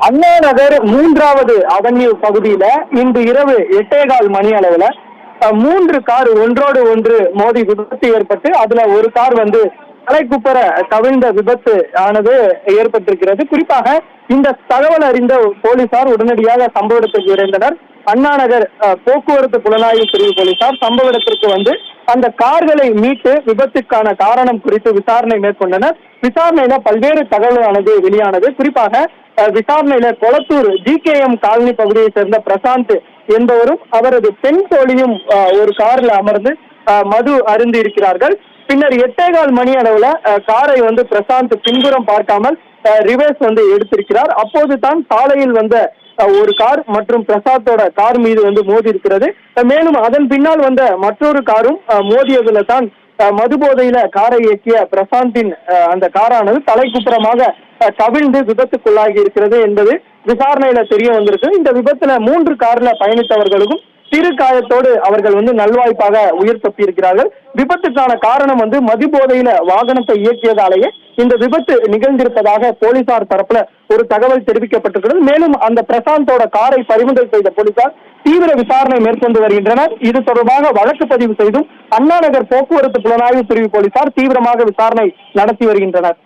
அண்ணா நகர் மூன்றாவது அவென்யூ பகுதியில இன்று இரவு எட்டே கால் மணி அளவுல மூன்று கார் ஒன்றோடு ஒன்று மோதி விபத்து ஏற்பட்டு அதுல ஒரு கார் வந்து தலைக்குப்புற கவிழ்ந்த விபத்து ஆனது ஏற்பட்டிருக்கிறது. குறிப்பாக இந்த தகவல் அறிந்த போலீசார் உடனடியாக சம்பவ இடத்திற்கு விரைந்தனர். அண்ணா நகர் அஹ், போக்குவரத்து புலனாய்வு பிரிவு போலீசார் சம்பவ இடத்திற்கு வந்து அந்த கார்களை மீட்டு விபத்துக்கான காரணம் குறித்து விசாரணை மேற்கொண்டனர். விசாரணையில பல்வேறு தகவலானது வெளியானது. குறிப்பாக விசாரணையில Kolathur G K M colony பகுதியை சேர்ந்த பிரசாந்த் என்பவரும் அவரது பெண் தோழியும் ஒரு காரில் அமர்ந்து அஹ், மது அருந்தி இருக்கிறார்கள் பின்னர் எட்டேகால் மணி அளவுல காரை வந்து பிரசாந்த் பின்புறம் பார்க்காமல் ரிவர்ஸ் வந்து எடுத்திருக்கிறார். அப்போது தான் சாலையில் வந்த ஒரு கார் மற்றும் பிரசாத்தோட கார் மீது வந்து மோதி இருக்கிறது. மேலும் அதன் பின்னால் வந்த மற்றொரு காரும் அஹ், மோதியதுல தான் மது போதையில காரை இயக்கிய பிரசாந்தின் அந்த காரானது தலைக்குப்புறமாக கவிழ்ந்து விபத்துக்குள்ளாகி இருக்கிறது என்பது விசாரணையில தெரிய வந்திருக்கு. இந்த விபத்துல மூன்று கார்ல பயணித்தவர்களுக்கும் சிறு காயத்தோடு அவர்கள் வந்து நல்வாய்ப்பாக உயிர் தப்பியிருக்கிறார்கள். விபத்துக்கான காரணம் வந்து மது போதையில வாகனத்தை இயக்கியதாலேயே இந்த விபத்து நிகழ்ந்திருப்பதாக போலீசார் தரப்புல ஒரு தகவல் தெரிவிக்கப்பட்டிருக்கிறது. மேலும் அந்த பிரசாந்தோட காரை பறிமுதல் செய்த போலீசார் தீவிர விசாரணை மேற்கொண்டு வருகின்றனர். இது தொடர்பாக வழக்கு பதிவு செய்தும் அண்ணா நகர் போக்குவரத்து புலனாய்வு பிரிவு போலீசார் தீவிரமாக விசாரணை நடத்தி வருகின்றனர்.